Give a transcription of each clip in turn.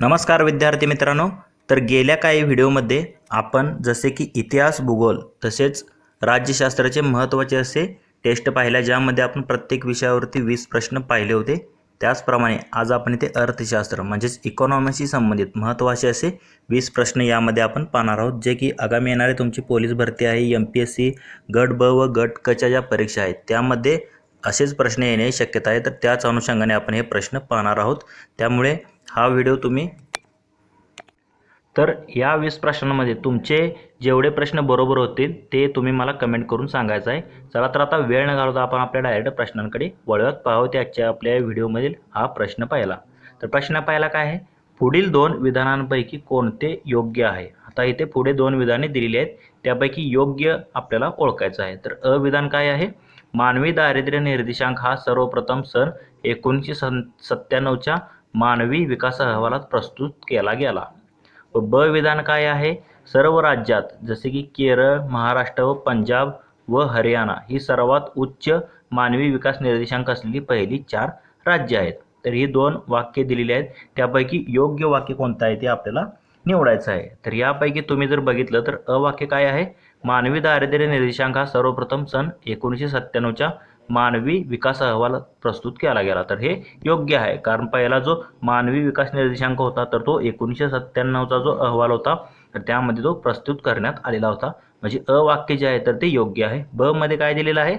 नमस्कार विद्यार्थी मित्रांनो. तर गेल्या काही व्हिडिओमध्ये आपण जसे की इतिहास भूगोल तसेच राज्यशास्त्राचे महत्त्वाचे असे टेस्ट पाहिल्या ज्यामध्ये आपण प्रत्येक विषयावरती वीस प्रश्न पाहिले होते. त्याचप्रमाणे आज आपण इथे अर्थशास्त्र म्हणजेच इकॉनॉमीशी संबंधित महत्त्वाचे असे वीस प्रश्न यामध्ये आपण पाहणार आहोत. जे की आगामी येणारे तुमची पोलीस भरती आहे एम पी एस सी गट ब व गट कच्या ज्या परीक्षा आहेत त्यामध्ये असेच प्रश्न येण्याची शक्यता आहे. तर त्याच अनुषंगाने आपण हे प्रश्न पाहणार आहोत. त्यामुळे हा व्हिडिओ तुम्ही तर या वीस प्रश्नांमध्ये तुमचे जेवढे प्रश्न बरोबर होतील ते तुम्ही मला कमेंट करून सांगायचं आहे. चला तर आता वेळ न घालवता आपण आपल्या डायरेक्ट प्रश्नांकडे वळवत पाहू आजच्या आपल्या व्हिडिओमधील हा प्रश्न पाहिला. तर प्रश्न पाहिला काय आहे? पुढील दोन विधानांपैकी कोणते योग्य आहे? आता इथे पुढे दोन विधाने दिलेली आहेत. त्यापैकी योग्य आपल्याला ओळखायचं आहे. तर अविधान काय आहे? मानवी दारिद्र्य निर्देशांक हा सर्वप्रथम सन एकोणीसशे सं सत्त्याण्णवच्या मानवी विकास अहवालात प्रस्तुत केला गेला. व ब विधान काय आहे? सर्व राज्यात जसे की केरळ महाराष्ट्र व पंजाब व हरियाणा ही सर्वात उच्च मानवी विकास निर्देशांक असलेली पहिली चार राज्य आहेत. तर ही दोन वाक्य दिलेली आहेत. त्यापैकी योग्य वाक्य कोणतं आहे ते आपल्याला निवडायचं आहे. तर यापैकी तुम्ही जर बघितलं तर अवाक्य काय आहे? मानवी दारिद्र्य निर्देशांक हा सर्वप्रथम सन एकोणीसशे सत्त्याण्णवच्या मानवी विकास अहवाल प्रस्तुत केला गेला. तर हे योग्य आहे. कारण पहिला जो मानवी विकास निर्देशांक होता तर तो एकोणीसशे सत्त्याण्णवचा जो अहवाल होता तर त्यामध्ये तो प्रस्तुत करण्यात आलेला होता. म्हणजे अवाक्य जे आहे तर ते योग्य आहे. ब मध्ये काय दिलेलं आहे?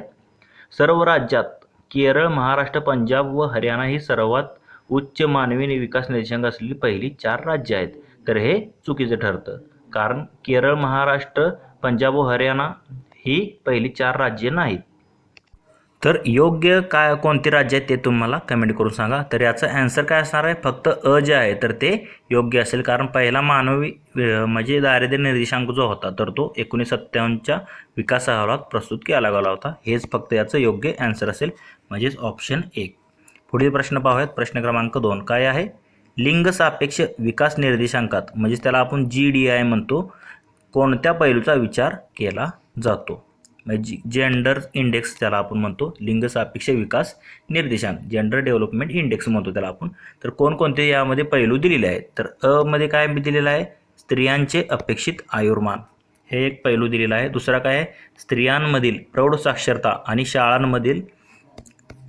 सर्व राज्यात केरळ महाराष्ट्र पंजाब व हरियाणा ही सर्वात उच्च मानवी विकास निर्देशांक असलेली पहिली चार राज्य आहेत. तर हे चुकीचं ठरतं. कारण केरळ महाराष्ट्र पंजाब व हरियाणा ही पहिली चार राज्ये नाहीत. तर योग्य काय कोणते राज्य आहेत ते तुम्हाला कमेंट करून सांगा. तर याचं ॲन्सर काय असणार आहे? फक्त अ जे आहे तर ते योग्य असेल. कारण पहिला मानवी म्हणजे दारिद्र्य निर्देशांक जो होता तर तो एकोणीस सत्त्याण्णवच्या विकास अहवालात प्रस्तुत केला गेला होता. हेच फक्त याचं योग्य ॲन्सर असेल. म्हणजेच ऑप्शन एक. पुढील प्रश्न पाहूयात. प्रश्न क्रमांक दोन. काय आहे? लिंग सापेक्ष विकास निर्देशांकात म्हणजेच त्याला आपण जी डी आय म्हणतो. कोणत्या पैलूचा विचार केला जातो? म्हणजे जेंडर इंडेक्स त्याला आपण म्हणतो लिंग सापेक्ष विकास निर्देशांक जेंडर डेव्हलपमेंट इंडेक्स म्हणतो त्याला आपण. तर कोणकोणते यामध्ये पैलू दिलेले आहेत? तर अ मध्ये काय दिलेलं आहे? स्त्रियांचे अपेक्षित आयुर्मान. हे एक पैलू दिलेला आहे. दुसरा काय आहे? स्त्रियांमधील प्रौढ साक्षरता आणि शाळांमधील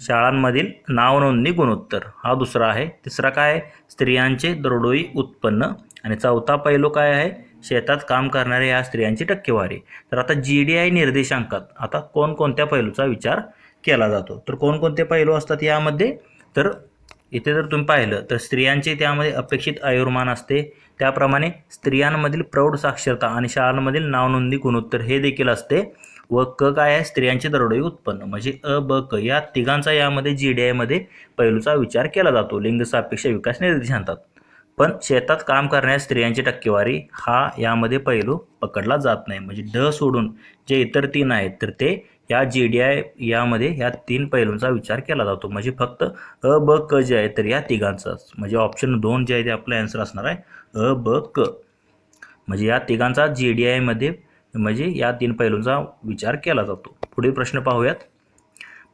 शाळांमधील नावनोंदणी गुणोत्तर. हा दुसरा आहे. तिसरा काय आहे? स्त्रियांचे दरडोई उत्पन्न. आणि चौथा पैलू काय आहे? शेतात काम करणाऱ्या या स्त्रियांची टक्केवारी. तर आता जी डी आय निर्देशांकात आता कोणकोणत्या पैलूचा विचार केला जातो? तर कोणकोणते पैलू असतात यामध्ये? तर इथे जर तुम्ही पाहिलं तर स्त्रियांचे त्यामध्ये अपेक्षित आयुर्मान असते. त्याप्रमाणे स्त्रियांमधील प्रौढ साक्षरता आणि शाळांमधील नावनोंदी गुणोत्तर हे देखील असते व क काय आहे? स्त्रियांचे दरडोई उत्पन्न. म्हणजे अ ब क या तिघांचा यामध्ये जी डी आयमध्ये पैलूचा विचार केला जातो. लिंग सापेक्ष विकास निर्देशांतात. पण शेतात काम करणाऱ्या स्त्रियांची टक्केवारी हा यामध्ये पैलू पकडला जात नाही. म्हणजे ड सोडून जे इतर तीन आहेत तर ते या जी डी आय यामध्ये ह्या तीन पैलूंचा विचार केला जातो. म्हणजे फक्त अ ब क जे आहे तर या तिघांचाच. म्हणजे ऑप्शन दोन जे आहे ते आपलं ॲन्सर असणार आहे अ ब क. म्हणजे या तिघांचा जी डी आयमध्ये म्हणजे या तीन पैलूंचा विचार केला जातो. पुढील प्रश्न पाहूयात.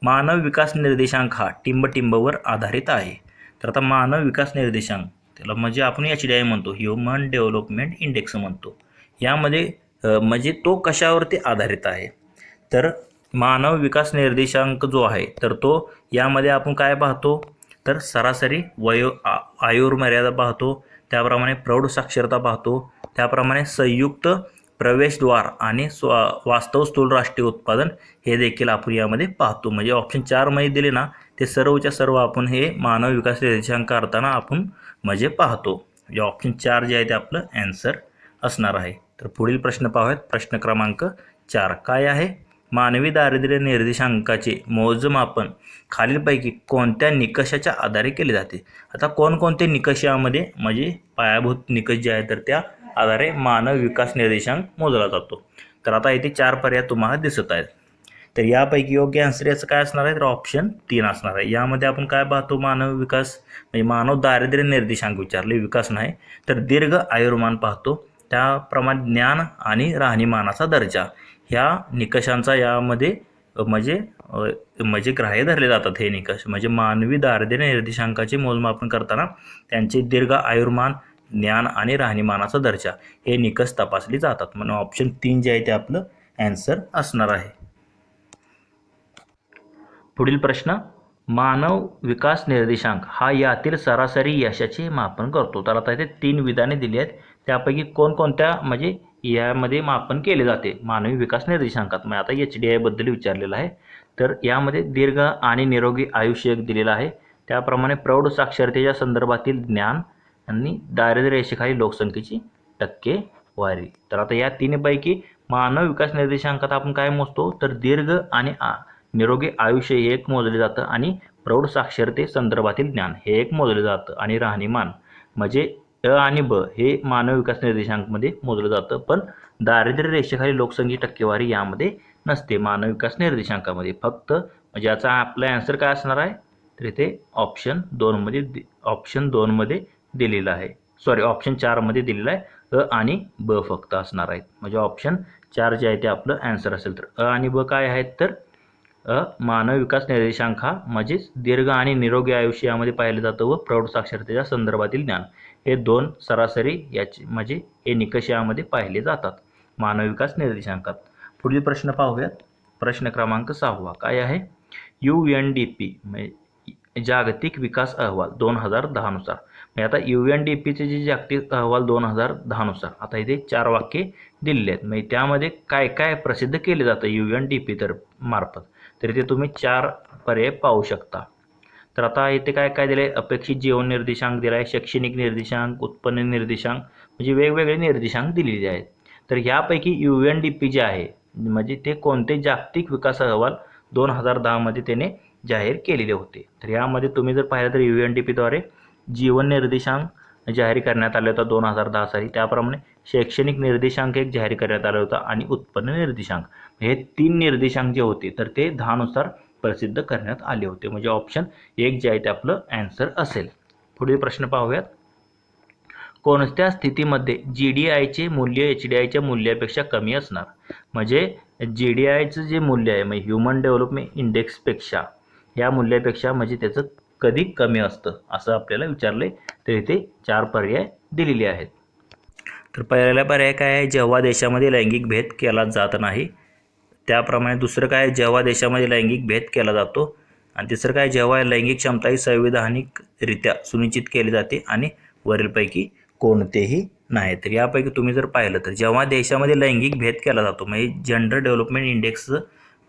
मानव विकास निर्देशांक हा टिंबटिंबवर आधारित आहे. तर आता मानव विकास निर्देशांक. त्याला म्हणजे आपण एच डी आय म्हणतो ह्युमन डेव्हलपमेंट इंडेक्स म्हणतो. यामध्ये म्हणजे तो कशावरती आधारित आहे? तर मानव विकास निर्देशांक जो आहे तर तो यामध्ये आपण काय पाहतो? तर सरासरी वयो आ आयुर्मर्यादा पाहतो त्याप्रमाणे प्रौढ साक्षरता पाहतो त्याप्रमाणे संयुक्त प्रवेशद्वार आणि स्व वास्तव स्थूल राष्ट्रीय उत्पादन हे देखील आपण यामध्ये पाहतो. म्हणजे ऑप्शन चारमध्ये दिले ना ते सर्वच्या सर्व आपण हे मानव विकास निर्देशांक करताना आपण म्हणजे पाहतो. म्हणजे ऑप्शन चार जे आहे ते आपलं ॲन्सर असणार आहे. तर पुढील प्रश्न पाहूयात. प्रश्न क्रमांक चार काय आहे? मानवी दारिद्र्य निर्देशांकाचे मोजमापन खालीलपैकी कोणत्या निकषाच्या आधारे केले जाते? आता कोणकोणते निकष यामध्ये म्हणजे पायाभूत निकष जे आहे तर त्या आधारे मानव विकास निर्देशांक मोजला जातो. तर आता इथे चार पर्याय तुम्हाला दिसत आहेत. तर यापैकी योग्य आन्सर याचं काय असणार आहे? तर ऑप्शन तीन असणार आहे. यामध्ये आपण काय पाहतो? मानव विकास म्हणजे मानव दारिद्र्य निर्देशांक विचारले. विकास नाही तर दीर्घ आयुर्मान पाहतो. त्याप्रमाणे ज्ञान आणि राहणीमानाचा दर्जा. ह्या निकषांचा यामध्ये म्हणजे म्हणजे ग्राह्य धरले जातात हे निकष. म्हणजे मानवी दारिद्र्य निर्देशांकाचे मोजमापन करताना त्यांचे दीर्घ आयुर्मान ज्ञान आणि राहणीमानाचा दर्जा हे निकष तपासले जातात. म्हणून ऑप्शन तीन जे आहे ते आपलं ॲन्सर असणार आहे. पुढील प्रश्न मानव विकास निर्देशांक हा यातील सरासरी यशाचे मापन करतो. तर आता इथे तीन विधाने दिली आहेत. त्यापैकी कोणकोणत्या म्हणजे यामध्ये मापन केले जाते? मानवी विकास निर्देशांकात. मग आता एच डी आयबद्दल विचारलेलं आहे. तर यामध्ये दीर्घ आणि निरोगी आयुष्य एक दिलेलं आहे. त्याप्रमाणे प्रौढ साक्षरतेच्या संदर्भातील ज्ञान आणि दारिद्र्य रेषेखाली लोकसंख्येची टक्केवारी तर आता या तिन्हीपैकी मानव विकास निर्देशांकात आपण काय मोजतो? तर दीर्घ आणि आ- निरोगी आयुष्य हे एक मोजले जातं आणि प्रौढ साक्षरते संदर्भातील ज्ञान हे एक मोजलं जातं आणि राहणीमान म्हणजे अ आणि ब हे मानव विकास निर्देशांकमध्ये मोजलं जातं. पण दारिद्र्य रेषेखाली लोकसंख्ये टक्केवारी यामध्ये नसते. मानव विकास निर्देशांकामध्ये फक्त म्हणजे याचा आपला ॲन्सर काय असणार आहे? तर इथे ऑप्शन दोनमध्ये दि- ऑप्शन दोनमध्ये दिलेलं आहे. सॉरी ऑप्शन चारमध्ये दिलेलं आहे. अ आणि ब फक्त असणार आहेत. म्हणजे ऑप्शन चार जे आहे ते आपलं ॲन्सर असेल तर अ आणि ब काय आहेत तर मानव विकास निर्देशांक हा म्हणजेच दीर्घ आणि निरोगी आयुष्य यामध्ये पाहिलं जातं व प्रौढ साक्षरतेच्या संदर्भातील ज्ञान. हे दोन सरासरी याचे म्हणजे हे निकष यामध्ये पाहिले जातात. मानव विकास निर्देशांकात. पुढील प्रश्न पाहूयात. प्रश्न क्रमांक सहावा. काय आहे? यू एन डी पी म्हणजे जागतिक विकास अहवाल दोन हजार दहानुसार. म्हणजे आता यू एन डी पीचे जे जागतिक अहवाल दोन हजार दहानुसार. आता इथे चार वाक्ये दिलेले आहेत. म्हणजे त्यामध्ये काय काय प्रसिद्ध केले जातं यू एन डी पी तर मार्फत? तर इथे तुम्ही चार पर्याय पाहू शकता. तर आता इथे काय काय दिलं आहे अपेक्षित जीवन निर्देशांक दिला आहे शैक्षणिक निर्देशांक उत्पन्न निर्देशांक म्हणजे वेगवेगळे निर्देशांक दिलेले आहेत. तर ह्यापैकी यू एन डी पी जे आहे म्हणजे ते कोणते जागतिक विकास अहवाल दोन हजार दहामध्ये त्याने जाहीर केलेले होते. तर यामध्ये तुम्ही जर पाहिलं तर यू एन डी पीद्वारे जीवन निर्देशांक जाहीर करण्यात आला होता दोन हजार दहा साली. त्याप्रमाणे शैक्षणिक निर्देशांक एक जाहीर करण्यात आला होता आणि उत्पन्न निर्देशांक. हे तीन निर्देशांक जे होते तर ते दहानुसार प्रसिद्ध करण्यात आले होते. म्हणजे ऑप्शन एक जे आहे ते आपलं ॲन्सर असेल. पुढील प्रश्न पाहूयात. कोणत्या स्थितीमध्ये जी डी आयचे मूल्य एच डी आयच्या मूल्यापेक्षा कमी असणार? म्हणजे जी डी आयचं जे मूल्य आहे म्हणजे ह्युमन डेव्हलपमेंट इंडेक्सपेक्षा या मूल्यापेक्षा म्हणजे त्याचं कधी कमी असतं? असं आपल्याला विचारलं आहे तर इथे चार पर्याय दिलेले आहेत. तर पहिला पर्याय काय आहे? जेव्हा देशामध्ये लैंगिक भेद केला जात नाही त्याप्रमाणे दुसरं काय जेव्हा देशामध्ये लैंगिक भेद केला जातो आणि तिसरं काय जेव्हा लैंगिक क्षमता ही संविधानिकरित्या सुनिश्चित केली जाते आणि वरीलपैकी कोणतेही नाही. तर यापैकी तुम्ही जर पाहिलं तर जेव्हा देशामध्ये लैंगिक भेद केला जातो म्हणजे जेंडर डेव्हलपमेंट इंडेक्सचं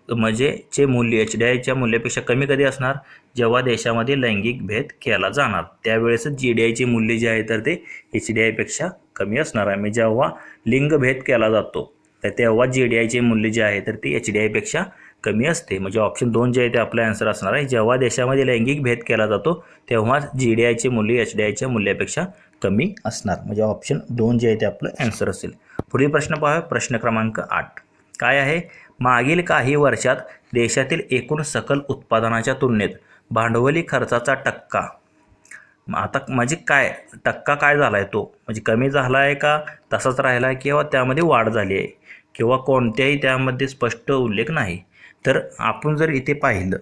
म्हणजे चे मूल्य एच डी आयच्या मूल्यापेक्षा कमी कधी असणार? जेव्हा देशामध्ये लैंगिक भेद केला जाणार. त्यावेळेस जी डी आयचे मूल्य जे आहे तर ते एच डी आयपेक्षा कमी असणार आहे. म्हणजे जेव्हा लिंगभेद केला जातो तर तेव्हा जी डी आयचे मूल्य जे आहे तर ते एच डी आयपेक्षा कमी असते. म्हणजे ऑप्शन दोन जे आहे ते आपलं आन्सर असणार आहे. जेव्हा देशामध्ये लैंगिक भेद केला जातो तेव्हा जी डी आयचे मूल्य एच डी आयच्या मूल्यापेक्षा कमी असणार. म्हणजे ऑप्शन दोन जे आहे ते आपलं आन्सर असेल. पुढील प्रश्न पाहूया. प्रश्न क्रमांक आठ. काय आहे? मागील काही वर्षात देशातील एकूण सकल उत्पादनाच्या तुलनेत भांडवली खर्चाचा टक्का. मग आता म्हणजे काय? टक्का काय झाला आहे तो? म्हणजे कमी झाला आहे का? तसाच राहिला आहे किंवा त्यामध्ये वाढ झाली आहे? किंवा कोणत्याही त्यामध्ये स्पष्ट उल्लेख नाही. तर आपण जर इथे पाहिलं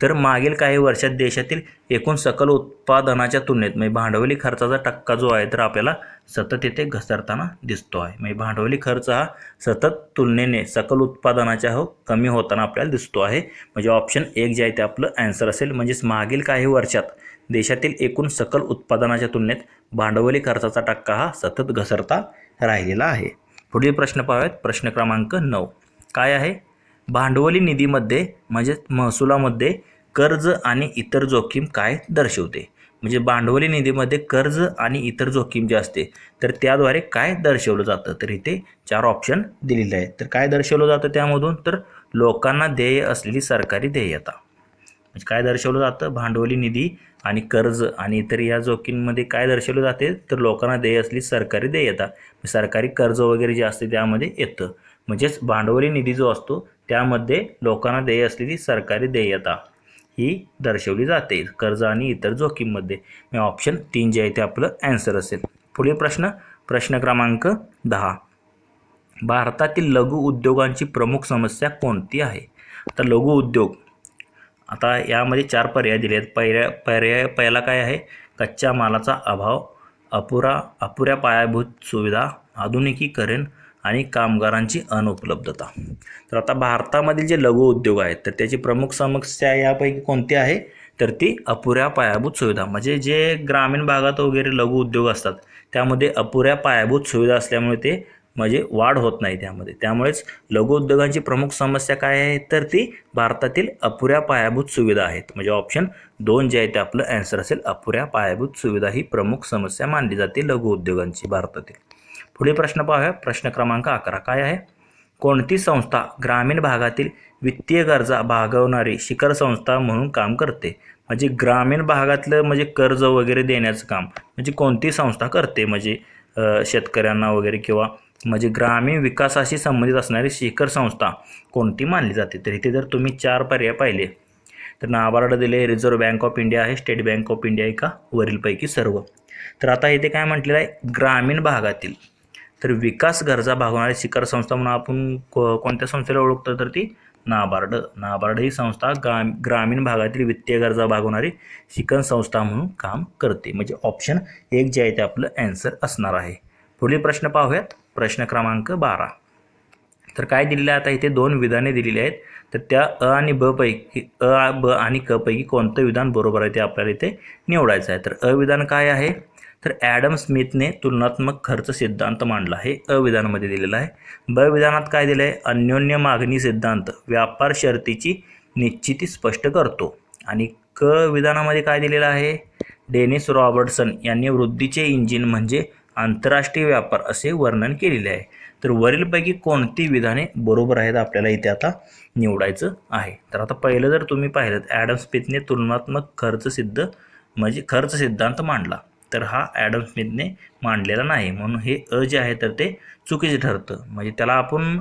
तर मागील काही वर्षात देशातील एकूण सकल उत्पादनाच्या तुलनेत म्हणजे भांडवली खर्चाचा टक्का जो आहे तर आपल्याला सतत इथे घसरताना दिसतो आहे. म्हणजे भांडवली खर्च हा सतत तुलनेने सकल उत्पादनाच्या हो कमी होताना आपल्याला दिसतो आहे. म्हणजे ऑप्शन एक जे आहे ते आपलं ॲन्सर असेल. म्हणजेच मागील काही वर्षात देशातील एकूण सकल उत्पादनाच्या तुलनेत भांडवली खर्चाचा टक्का हा सतत घसरता राहिलेला आहे. पुढील प्रश्न पाहूयात. प्रश्न क्रमांक नऊ. काय आहे? भांडवली निधीमध्ये म्हणजे महसुलामध्ये कर्ज आणि इतर जोखीम काय दर्शवते? म्हणजे भांडवली निधीमध्ये कर्ज आणि इतर जोखीम जे असते तर त्याद्वारे काय दर्शवलं जातं? तर इथे चार ऑप्शन दिलेले आहेत. तर काय दर्शवलं जातं त्यामधून? तर लोकांना देय असलेली सरकारी देयता म्हणजे काय दर्शवलं जातं? भांडवली निधी आणि कर्ज आणि इतर या जोखीममध्ये काय दर्शवलं जाते? तर लोकांना देय असली सरकारी देयता म्हणजे सरकारी कर्ज वगैरे जे असते त्यामध्ये येतं. म्हणजेच भांडवली निधी जो असतो त्यामध्ये लोकांना देय असलेली सरकारी देयता ही दर्शवली जाते. कर्ज आणि इतर जोखीममध्ये. ऑप्शन तीन जे आहे ते आपलं ॲन्सर असेल. पुढील प्रश्न प्रश्न क्रमांक दहा. भारतातील लघु उद्योगांची प्रमुख समस्या कोणती आहे? आता लघु उद्योग. आता यामध्ये चार पर्याय दिले आहेत. पर्याय पर्याय पहिला काय आहे? कच्च्या मालाचा अभाव अपुरा अपुऱ्या पायाभूत सुविधा आधुनिकीकरण आणि कामगारांची अनुपलब्धता. तर आता भारतामधील जे लघु उद्योग आहेत तर त्याची प्रमुख समस्या यापैकी कोणती आहे? तर ती अपुऱ्या पायाभूत सुविधा. म्हणजे जे ग्रामीण भागात वगैरे लघु उद्योग असतात त्यामध्ये अपुऱ्या पायाभूत सुविधा असल्यामुळे ते म्हणजे वाढ होत नाही त्यामध्ये. त्यामुळेच लघु उद्योगांची प्रमुख समस्या काय आहे? तर ती भारतातील अपुऱ्या पायाभूत सुविधा आहेत. म्हणजे ऑप्शन दोन जे आहे ते आपलं ॲन्सर असेल अपुऱ्या पायाभूत सुविधा ही प्रमुख समस्या मानली जाते लघु उद्योगांची भारतातील. पुढील प्रश्न पाहूया. प्रश्न क्रमांक अकरा काय आहे? कोणती संस्था ग्रामीण भागातील वित्तीय गरजा भागवणारी शिखर संस्था म्हणून काम करते? म्हणजे ग्रामीण भागातलं म्हणजे कर्ज वगैरे देण्याचं काम. म्हणजे कोणती संस्था करते? म्हणजे शेतकऱ्यांना वगैरे किंवा म्हणजे ग्रामीण विकासाशी संबंधित असणारी शिखर संस्था कोणती मानली जाते? तर इथे जर तुम्ही चार पर्याय पाहिले तर नाबार्ड दिले रिझर्व्ह बँक ऑफ इंडिया आहे स्टेट बँक ऑफ इंडिया आहे का? वरीलपैकी सर्व. तर आता इथे काय म्हटलेलं आहे? ग्रामीण भागातील. तर विकास गरजा भागवणारी शिखर संस्था म्हणून आपण को कोणत्या संस्थेला ओळखतो? तर ती नाबार्ड. नाबार्ड ही संस्था ग्राम ग्रामीण भागातील वित्तीय गरजा भागवणारी शिखर संस्था म्हणून काम करते. म्हणजे ऑप्शन एक जे आहे ते आपलं ॲन्सर असणार आहे. पुढील प्रश्न पाहूयात. प्रश्न क्रमांक बारा. तर काय दिलेलं आहे? आता इथे दोन विधाने दिलेली आहेत. तर त्या अ आणि ब पैकी अ ब आणि क पैकी कोणतं विधान बरोबर आहे ते आपल्याला इथे निवडायचं आहे. तर अ विधान काय आहे? तर ॲडम स्मिथने तुलनात्मक खर्च सिद्धांत मांडला. हे अ विधानामध्ये दिलेलं आहे. ब विधानात काय दिलं आहे अन्योन्य मागणी सिद्धांत व्यापार शर्तीची निश्चिती स्पष्ट करतो. आणि क विधानामध्ये काय दिलेलं आहे? डेनिस रॉबर्टसन यांनी वृद्धीचे इंजिन म्हणजे आंतरराष्ट्रीय व्यापार असे वर्णन केलेले आहे. तर वरीलपैकी कोणती विधाने बरोबर आहेत आपल्याला इथे आता निवडायचं आहे? तर आता पहिलं जर तुम्ही पाहिलं ॲडम स्मिथने तुलनात्मक खर्च सिद्ध म्हणजे खर्च सिद्धांत मांडला. तर हा ॲडम स्मिथने मांडलेला नाही. म्हणून हे अ जे आहे तर ते चुकीचे ठरतं. म्हणजे त्याला आपण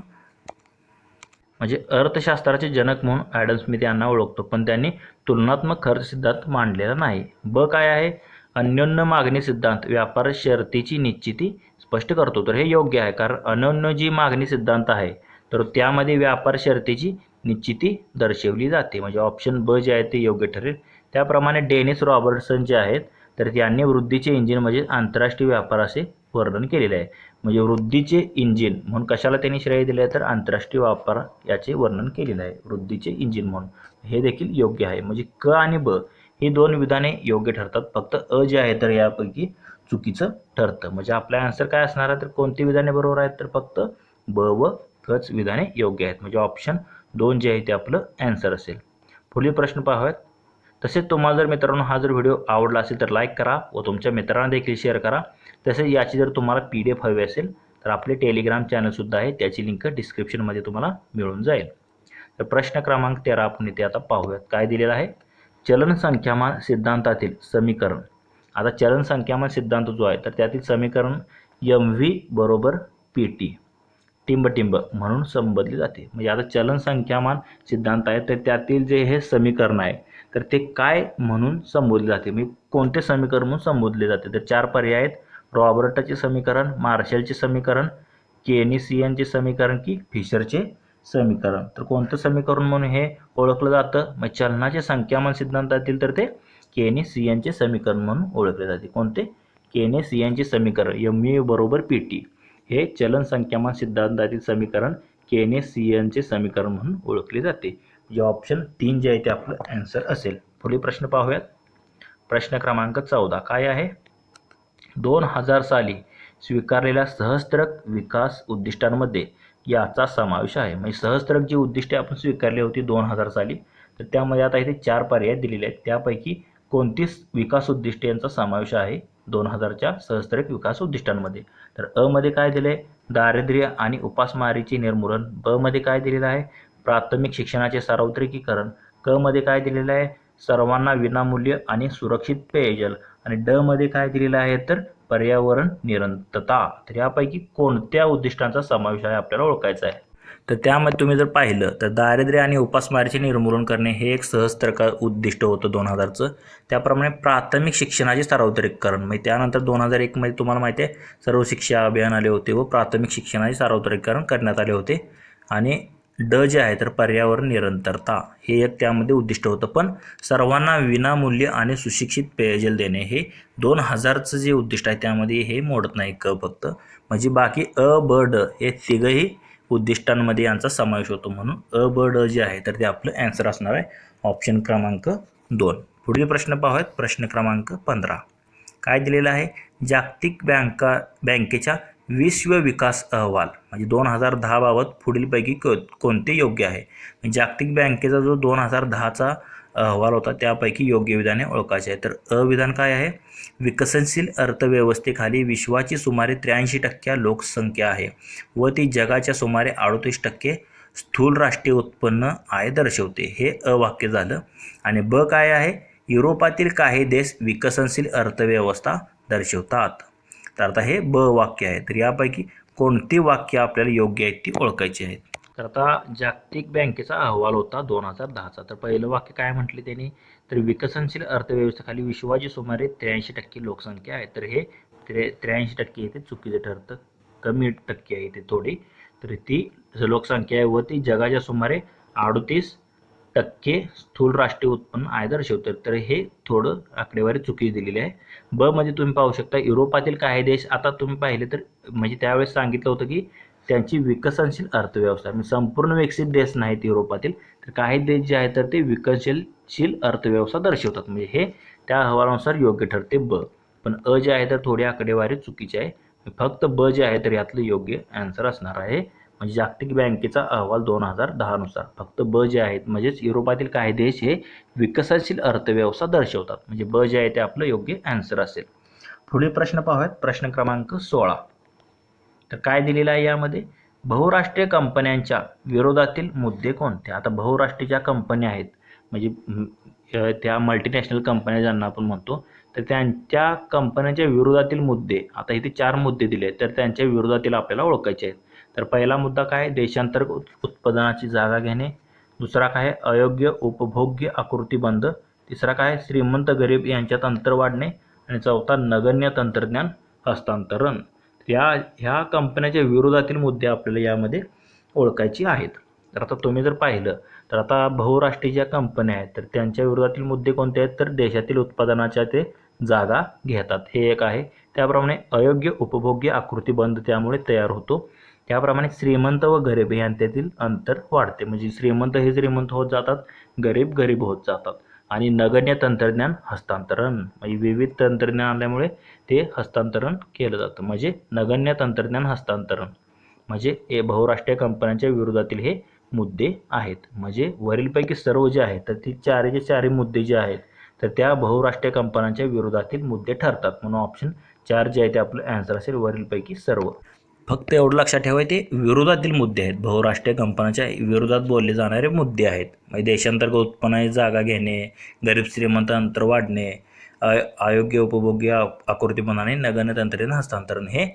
म्हणजे अर्थशास्त्राचे जनक म्हणून ॲडम स्मिथ यांना ओळखतो. पण त्यांनी तुलनात्मक खर्च सिद्धांत मांडलेला नाही. ब काय आहे? अन्योन्य मागणी सिद्धांत व्यापार शर्तीची निश्चिती स्पष्ट करतो. तर हे योग्य आहे कारण अनन्य जी मागणी सिद्धांत आहे तर त्यामध्ये व्यापार शर्तीची निश्चिती दर्शवली जाते. म्हणजे ऑप्शन ब जे आहे ते योग्य ठरेल. त्याप्रमाणे डेनिस रॉबर्टसन जे आहेत तर त्यांनी वृद्धीचे इंजिन म्हणजे आंतरराष्ट्रीय व्यापार असे वर्णन केलेले आहे. म्हणजे वृद्धीचे इंजिन म्हणून कशाला त्यांनी श्रेय दिले आहे? तर आंतरराष्ट्रीय व्यापार याचे वर्णन केलेलं आहे. वृद्धीचे इंजिन म्हणून. हे देखील योग्य आहे. म्हणजे क आणि ब ही दोन विधाने योग्य ठरतात. फक्त अ जे आहे तर यापैकी चुकीचं ठरतं. म्हणजे आपला आन्सर काय असणार आहे? तर कोणती विधाने बरोबर आहेत? तर फक्त ब व कच विधाने योग्य आहेत. म्हणजे ऑप्शन दोन जे आहे ते आपलं ॲन्सर असेल. पुढील प्रश्न पाहूयात. तसेच तुम्हाला जर मित्रांनो हा जर व्हिडिओ आवडला असेल तर लाईक करा व तुमच्या मित्रांना देखील शेअर करा. तसेच याची जर तुम्हाला पी डी एफ हवी असेल तर आपले टेलिग्राम चॅनलसुद्धा आहे. त्याची लिंक डिस्क्रिप्शनमध्ये तुम्हाला मिळून जाईल. तर प्रश्न क्रमांक तेरा आपण इथे आता पाहूयात. काय दिलेलं आहे? चलन संख्यामान सिद्धांतातील समीकरण. आता चलन संख्यामान सिद्धांत जो आहे तर त्यातील समीकरण यम व्ही बरोबर पी टी टिंबटिंब म्हणून संबोधले जाते. म्हणजे आता चलन संख्यामान सिद्धांत आहे तर त्यातील जे हे समीकरण आहे तर ते काय म्हणून संबोधले जाते? म्हणजे कोणते समीकरण म्हणून संबोधले जाते? तर चार पर्याय आहेत. रॉबर्टाचे समीकरण मार्शलचे समीकरण केनिसियनचे समीकरण की फिशरचे समीकरण. तर कोणतं समीकरण म्हणून हे ओळखलं जातं? मग चलनाचे संख्यामान सिद्धांतातील तर ते के एन सी एनचे समीकरण म्हणून ओळखले जाते. कोणते? के एन सी एनचे समीकरण. एम यू बरोबर पी टी हे चलन संख्यामान सिद्धांतातील समीकरण. के ने सी एनचे समीकरण म्हणून ओळखले जाते. जे ऑप्शन तीन जे आहे ते आपलं ॲन्सर असेल. पुढील प्रश्न पाहूयात. प्रश्न क्रमांक चौदा. काय आहे? दोन हजार साली स्वीकारलेल्या सहस्त्रक विकास उद्दिष्टांमध्ये याचा समावेश आहे. म्हणजे सहस्त्रक जी उद्दिष्टे आपण स्वीकारली होती दोन हजार साली. तर त्यामध्ये आता इथे चार पर्याय दिलेले आहेत. त्यापैकी कोणती विकास उद्दिष्टे यांचा समावेश आहे? दोन हजारच्या सहस्त्रक विकास उद्दिष्टांमध्ये. तर अ मध्ये काय दिलं? आहे दारिद्र्य आणि उपासमारीचे निर्मूलन. ब मध्ये काय दिलेलं आहे? प्राथमिक शिक्षणाचे सार्वत्रिकीकरण. क मध्ये काय दिलेलं आहे? सर्वांना विनामूल्य आणि सुरक्षित पेयजल. आणि ड मध्ये काय दिलेलं आहे? तर पर्यावरण निरंतरता. तर यापैकी कोणत्या उद्दिष्टांचा समावेश आहे आपल्याला ओळखायचा आहे? तर त्यामध्ये तुम्ही जर पाहिलं तर दारिद्र्य आणि उपासमारीचे निर्मूलन करणे हे एक सहज उद्दिष्ट होतं दोन हजारचं. त्याप्रमाणे प्राथमिक शिक्षणाचे सार्वत्रिकरण. म्हणजे त्यानंतर दोन हजार एकमध्ये तुम्हाला माहिती आहे सर्व शिक्षा अभियान आले होते व प्राथमिक शिक्षणाचे सार्वत्रिकरण करण्यात आले होते. आणि ड जे आहे तर पर्यावरण निरंतरता हे एक त्यामध्ये उद्दिष्ट होतं. पण सर्वांना विनामूल्य आणि सुशिक्षित पेयजल देणे हे दोन हजारचं जे उद्दिष्ट आहे त्यामध्ये हे मोडत नाही क फक्त. म्हणजे बाकी अ ब ड हे तिघही उद्दिष्टांमध्ये यांचा समावेश होतो म्हणून अ ब ड जे आहे तर ते आपलं ॲन्सर असणार आहे. ऑप्शन क्रमांक दोन. पुढील प्रश्न पाहूयात. प्रश्न क्रमांक पंधरा. काय दिलेलं आहे? जागतिक बँका बँकेच्या विश्व विकास अहवाल म्हणजे दोन हजार दहाबाबत पुढीलपैकी क कोणते योग्य आहे? म्हणजे जागतिक बँकेचा जो दोन हजार दहाचा अहवाल होता त्यापैकी योग्य विधाने ओळखायचे आहे. तर अविधान काय आहे? विकसनशील अर्थव्यवस्थेखाली विश्वाची सुमारे त्र्याऐंशी टक्के लोकसंख्या आहे व ती जगाच्या सुमारे अडतीस टक्के स्थूल राष्ट्रीय उत्पन्न आहे दर्शवते. हे अवाक्य झालं. आणि ब काय आहे? युरोपातील काही देश विकसनशील अर्थव्यवस्था दर्शवतात. तर आता हे ब वाक्य आहे. तर यापैकी कोणती वाक्य आपल्याला योग्य आहेत ती ओळखायची आहेत? तर आता जागतिक बँकेचा अहवाल होता दोन हजार दहाचा. तर पहिलं वाक्य काय म्हटले त्यांनी? तर विकसनशील अर्थव्यवस्थेखाली विश्वाची सुमारे त्र्याऐंशी टक्के लोकसंख्या आहे. तर हे त्रे त्र्याऐंशी टक्के येते चुकीचं ठरतं. कमी टक्के आहे ते थोडी. तर ती लोकसंख्या आहे व ती जगाच्या सुमारे अडतीस टक्के स्थूल राष्ट्रीय उत्पन्न आहे दर्शवतं तर हे थोडं आकडेवारी चुकी दिलेली आहे. ब म्हणजे तुम्ही पाहू शकता युरोपातील काही देश आता तुम्ही पाहिले तर म्हणजे त्यावेळेस सांगितलं होतं की त्यांची विकसनशील अर्थव्यवस्था म्हणजे संपूर्ण विकसित देश नाहीत युरोपातील तर काही देश जे आहेत तर ते विकसनशील अर्थव्यवस्था दर्शवतात. म्हणजे हे त्या अहवालानुसार योग्य ठरते ब. पण अ जे आहे तर थोडी आकडेवारी चुकीची आहे. फक्त ब जे आहे तर यातलं योग्य आन्सर असणार आहे. म्हणजे जागतिक बँकेचा अहवाल दोन हजार दहानुसार फक्त ब जे आहेत म्हणजेच युरोपातील काही देश हे विकसनशील अर्थव्यवस्था दर्शवतात. म्हणजे ब जे आहे ते आपलं योग्य ॲन्सर असेल. पुढील प्रश्न पाहूयात. प्रश्न क्रमांक सोळा. तर काय दिलेलं आहे यामध्ये? बहुराष्ट्रीय कंपन्यांच्या विरोधातील मुद्दे कोणते? आता बहुराष्ट्रीय ज्या कंपन्या आहेत म्हणजे त्या मल्टीनॅशनल कंपन्या ज्यांना आपण म्हणतो तर त्यांच्या कंपन्यांच्या विरोधातील मुद्दे आता इथे चार मुद्दे दिले आहेत तर त्यांच्या विरोधातील आपल्याला ओळखायचे आहेत. तर पहिला मुद्दा काय? देशांतर्गत उत्पादनाची जागा घेणे. दुसरा काय? अयोग्य उपभोग्य आकृती बंद. तिसरा काय? श्रीमंत गरीब यांच्यात अंतर वाढणे. आणि चौथा नगण्य तंत्रज्ञान हस्तांतरण. या ह्या कंपन्याच्या विरोधातील मुद्दे आपल्याला यामध्ये ओळखायचे आहेत. तर आता तुम्ही जर पाहिलं तर आता बहुराष्ट्रीय ज्या कंपन्या आहेत तर त्यांच्या विरोधातील मुद्दे कोणते आहेत? तर देशातील उत्पादनाच्या ते जागा घेतात. हे एक आहे. त्याप्रमाणे अयोग्य उपभोग्य आकृतीबंध त्यामुळे तयार होतो. त्याप्रमाणे श्रीमंत व गरीब यांच्यातील अंतर वाढते. म्हणजे श्रीमंत हे श्रीमंत होत जातात गरीब गरीब होत जातात. आणि नगण्य तंत्रज्ञान हस्तांतरण म्हणजे विविध तंत्रज्ञान आल्यामुळे ते हस्तांतरण केलं जातं. म्हणजे नगण्य तंत्रज्ञान हस्तांतरण म्हणजे हे बहुराष्ट्रीय कंपन्यांच्या विरोधातील हे मुद्दे आहेत. म्हणजे वरीलपैकी सर्व जे आहेत तर ती चारचे चारही मुद्दे जे आहेत तर त्या बहुराष्ट्रीय कंपन्यांच्या विरोधातील मुद्दे ठरतात. म्हणून ऑप्शन चार जे आहे ते आपलं ॲन्सर असेल वरीलपैकी सर्व. फक्त एवढं लक्षात ठेवा ते विरोधातील मुद्दे आहेत. बहुराष्ट्रीय कंपन्यांच्या विरोधात बोलले जाणारे मुद्दे आहेत. म्हणजे देशांतर्गत उत्पन्नाची जागा घेणे गरीब श्रीमंत अंतर वाढणे अयोग्य उपभोग्य आकृतीपणाने आकृती बनाने नगण्य तंत्रज्ञान हस्तांतरण हे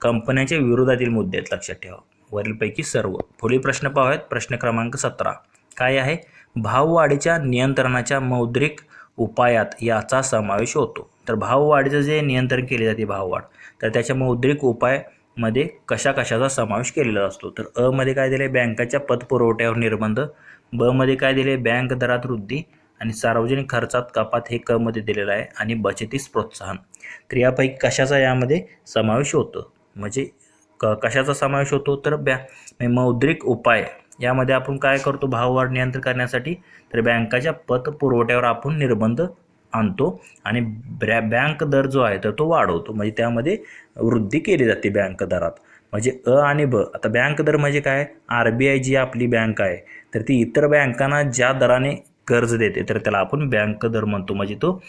कंपन्यांच्या विरोधातील मुद्दे आहेत. लक्षात ठेवा. वरीलपैकी सर्व. पुढील प्रश्न पाहूयात. प्रश्न क्रमांक सतरा. काय आहे? भाववाढीच्या नियंत्रणाच्या मौद्रिक उपायात याचा समावेश होतो. तर भाववाढीचं जे नियंत्रण केले जाते भाववाढ तर त्याच्या मौद्रिक उपाय मध्ये कशा कशाचा समावेश केलेला असतो. तर अ मध्ये काय दिले बँकाच्या पतपुरवठ्यावर निर्बंध. ब मध्ये काय दिले बँक दरात वृद्धी आणि सार्वजनिक खर्चात कपात हे क मध्ये दिलेलं आहे आणि बचतीस प्रोत्साहन. तर यापैकी कशाचा यामध्ये समावेश होतो? म्हणजे क कशाचा समावेश होतो? तर बॅ म्हणजे मौद्रिक उपाय. यामध्ये आपण काय करतो? भाववाढ नियंत्रण करण्यासाठी तर बँकाच्या पतपुरवठ्यावर आपण निर्बंध आणतो आणि ब्रॅ बँक दर जो आहे तर तो वाढवतो. म्हणजे त्यामध्ये वृद्धी केली जाते बँक दरात. म्हणजे अ आणि ब. आता बँक दर म्हणजे काय? आर बी आय जी आपली बँक आहे तर ती इतर बँकांना ज्या दराने कर्ज देते तर त्याला आपण बँक दर म्हणतो. म्हणजे तो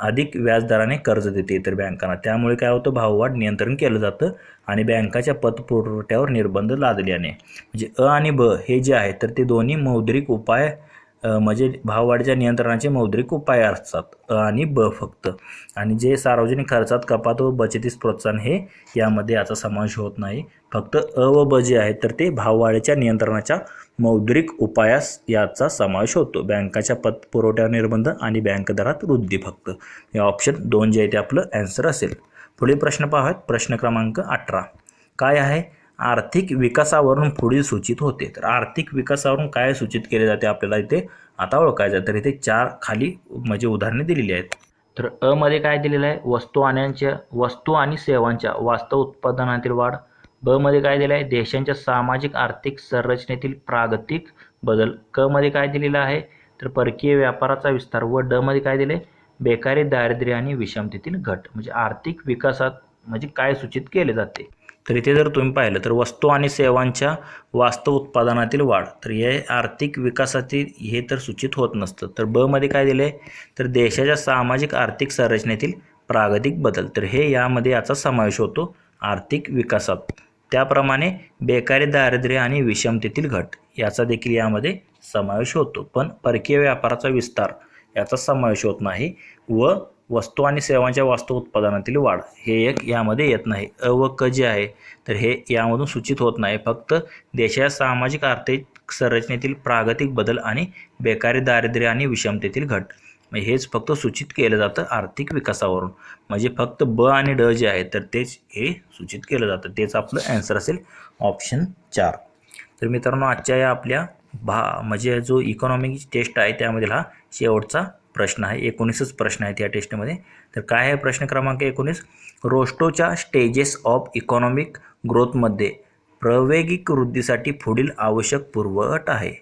अधिक व्याजदराने कर्ज देते इतर बँकांना. त्यामुळे काय होतं? भाववाढ नियंत्रण केलं जातं आणि बँकाच्या पतपुरवठ्यावर निर्बंध लादल्याने. म्हणजे अ आणि ब हे जे आहे तर ते दोन्ही मौद्रिक उपाय म्हणजे भाववाढीच्या नियंत्रणाचे मौद्रिक उपाय असतात. अ आणि ब फक्त. आणि जे सार्वजनिक खर्चात कपात व बचतीस प्रोत्साहन हे यामध्ये याचा समावेश होत नाही. फक्त अ व ब जे आहेत तर ते भाववाढीच्या नियंत्रणाच्या मौद्रिक उपायास याचा समावेश होतो. बँकाच्या पतपुरवठ्यावर निर्बंध आणि बँक दरात वृद्धी फक्त. हे ऑप्शन दोन जे आहे ते आपलं ॲन्सर असेल. पुढील प्रश्न पाहूयात. प्रश्न क्रमांक अठरा. काय आहे? आर्थिक विकासावरून पुढील सूचित होते. तर आर्थिक विकासावरून काय सूचित केले जाते? आपल्याला इथे आता ओळखायचं आहे. तर इथे चार खाली म्हणजे उदाहरणे दिलेली आहेत. तर अ मध्ये काय दिलेलं आहे? वस्तू आणण्याच्या वस्तू आणि सेवांच्या वास्तव उत्पादनातील वाढ. ब मध्ये काय दिलं आहे? देशांच्या सामाजिक आर्थिक संरचनेतील प्रागतिक बदल. क मध्ये काय दिलेलं आहे? तर परकीय व्यापाराचा विस्तार. व ड मध्ये काय दिले बेकारी दारिद्र्य आणि विषमतेतील घट. म्हणजे आर्थिक विकासात म्हणजे काय सूचित केले जाते? तर इथे जर तुम्ही पाहिलं तर वस्तू आणि सेवांच्या वास्तव उत्पादनातील वाढ. तर हे आर्थिक विकासातील हे तर सूचित होत नसतं. तर ब मध्ये काय आहे तर देशाच्या सामाजिक आर्थिक संरचनेतील प्रागतिक बदल. तर हे यामध्ये याचा समावेश होतो आर्थिक विकासात. त्याप्रमाणे बेकारी दारिद्र्य आणि विषमतेतील घट याचा देखील यामध्ये समावेश होतो. पण परकीय व्यापाराचा विस्तार याचा समावेश होत नाही व वस्तू आणि सेवांच्या वास्तव उत्पादनातील वाढ हे एक यामध्ये येत नाही. अ व क जे आहे तर हे यामधून सूचित होत नाही. फक्त देशाच्या सामाजिक आर्थिक संरचनेतील प्रागतिक बदल आणि बेकारी दारिद्र्य आणि विषमतेतील घट. मग हेच फक्त सूचित केलं जातं आर्थिक विकासावरून. म्हणजे फक्त ब आणि ड जे आहे तर तेच हे सूचित केलं जातं. तेच आपलं ॲन्सर असेल ऑप्शन चार. तर मित्रांनो आजच्या या आपल्या भा म्हणजे जो इकॉनॉमिक टेस्ट आहे त्यामधील हा शेवटचा प्रश्न आहे एकोणीसच प्रश्न आहेत या टेस्टमध्ये तर काय आहे प्रश्न क्रमांक एकोणीस? रोस्टोच्या स्टेजेस ऑफ इकॉनॉमिक ग्रोथमध्ये प्रवेगिक वृद्धीसाठी पुढील आवश्यक पूर्व अट आहे.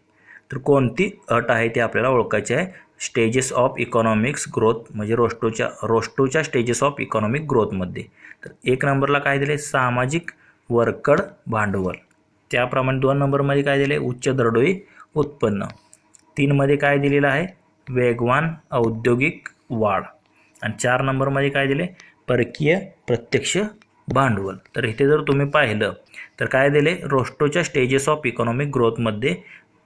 तर कोणती अट आहे ते आपल्याला ओळखायची आहे. स्टेजेस ऑफ इकॉनॉमिक्स ग्रोथ म्हणजे रोस्टोच्या रोस्टोच्या स्टेजेस ऑफ इकॉनॉमिक ग्रोथमध्ये तर एक नंबरला काय दिले? सामाजिक वरकड भांडवल. त्याप्रमाणे दोन नंबरमध्ये काय दिले? उच्च दरडोई उत्पन्न. तीनमध्ये काय दिलेलं आहे? वेगवान औद्योगिक वाढ. आणि चार नंबरमध्ये काय दिले? परकीय प्रत्यक्ष भांडवल. तर इथे जर तुम्ही पाहिलं तर काय दिले? रोस्टोच्या स्टेजेस ऑफ इकॉनॉमिक ग्रोथमध्ये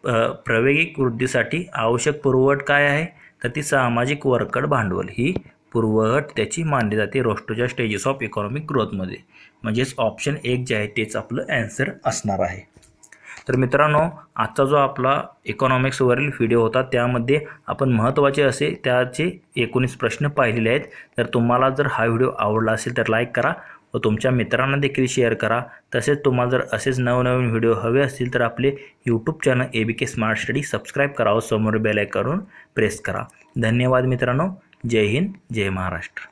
प्रवेगिक वृद्धीसाठी आवश्यक पुरवट काय आहे? तर ती सामाजिक वरकड भांडवल. ही पूर्वअट त्याची मानली जाते रोस्टोच्या स्टेजेस ऑफ इकॉनॉमिक ग्रोथमध्ये म्हणजेच ऑप्शन एक जे आहे तेच आपलं ॲन्सर असणार आहे. तर मित्रांनो आजचा जो आपला इकॉनॉमिक्सवरील व्हिडिओ होता त्यामध्ये आपण महत्त्वाचे असे त्याचे एकोणीस प्रश्न पाहिलेले आहेत. तर तुम्हाला जर हा व्हिडिओ आवडला असेल तर लाईक करा व तुमच्या मित्रांना देखील शेअर करा. तसेच तुम्हाला जर असेच नवनवीन व्हिडिओ हवे असतील तर आपले YouTube channel A B K smart study subscribe करा व समोर बेल करून प्रेस करा. धन्यवाद मित्रांनो. जय हिंद जय महाराष्ट्र.